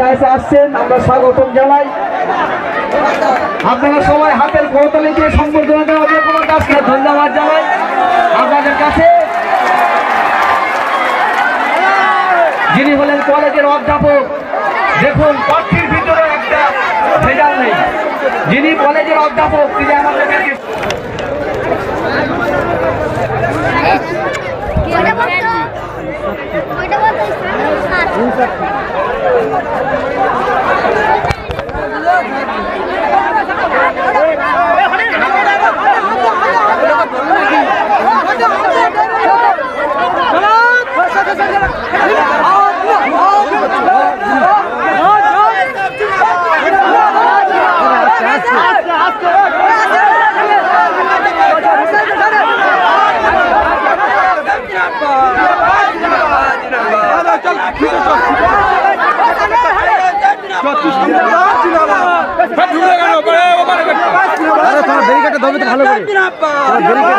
ডায়েসে আসছেন, আমরা স্বাগতম জানাই। আপনারা সবাই হাতের করতালি দিয়ে সম্বর্ধনা দেওয়া যে কোনো দাসকে ধন্যবাদ জানাই। আপনাদের কাছে যিনি হলেন কলেজের অধ্যাপক, দেখুন প্রার্থীর ভিতরে একটা ভেজাল নেই। যিনি কলেজের অধ্যাপক, তিনি ওইটা বলতো? Thank you. আরে তোমার ব্যারিকেডটা দবে তো ভালো করে তোমার ব্যারিকেড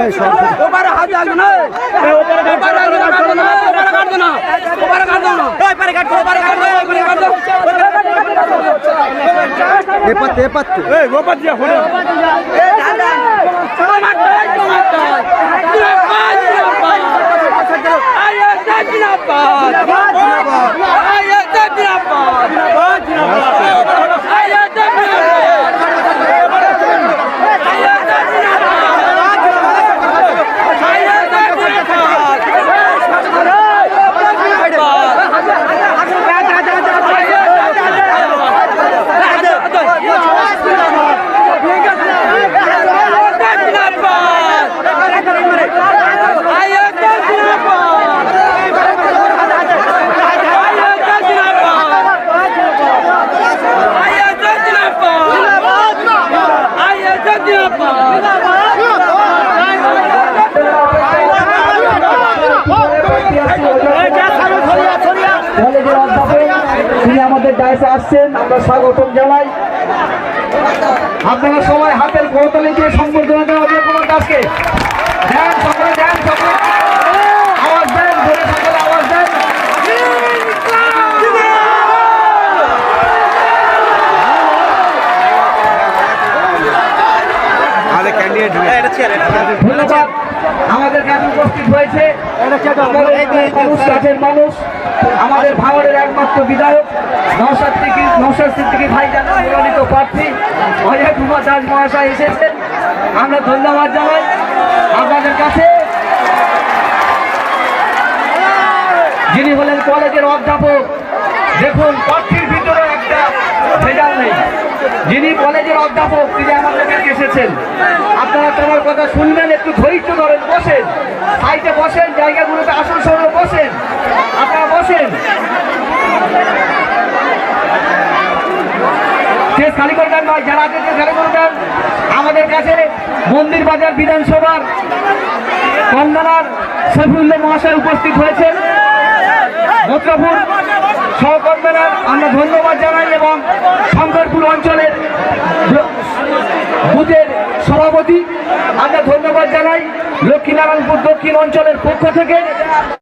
এই সব এপাতে এপাতে এই গোপাত দিয়া ফোন কলেজের অধ্যাপক তিনি আমাদের ডায়েসে আসছেন আমরা স্বাগতম জানাই। আপনারা সবাই হাতের করতালি দিয়ে সম্বর্ধনা দেওয়া যে কোনো দাসকে দেন সকলে দেন সকলে। আওয়াজ দেন ধরে সকলে আওয়াজ দেন। ধন্যবাদ। আমাদের কাছে উপস্থিত হয়েছে কাছের মানুষ আমাদের ভাঙড়ের একমাত্র বিধায়ক নৌসাদ থেকে নৌসাদ সিদ্দিকি ভাইজান মনোনীত প্রার্থী অজয় কুমার দাস মহাশয় এসেছেন। আমরা ধন্যবাদ জানাই আপনাদের কাছে। যিনি হলেন কলেজের অধ্যাপক দেখুন প্রার্থীর ভিতরে একটা ভেজাল নেই। যিনি কলেজের অধ্যাপক তিনি আমাদের এসেছেন। আপনারা তোমার কথা শুনবেন, একটু ধৈর্য ধরেন, বসেন। সাইডে বসেন, জায়গাগুলোতে আসন সরে বসেন। আপনারা বসেন। স্টেজ খালি করে দেন নয়, যারা আমাদের কাছে মন্দির বাজার বিধানসভার কন্দানার শফিউল্লাহ মহাশয় উপস্থিত হয়েছেন। মত্রপুর সহকর্মীরা, আমরা ধন্যবাদ জানাই এবং শঙ্করপুর অঞ্চলের সভাপতি আমরা ধন্যবাদ জানাই লক্ষ্মীনারায়ণপুর দক্ষিণ অঞ্চলের পক্ষ থেকে।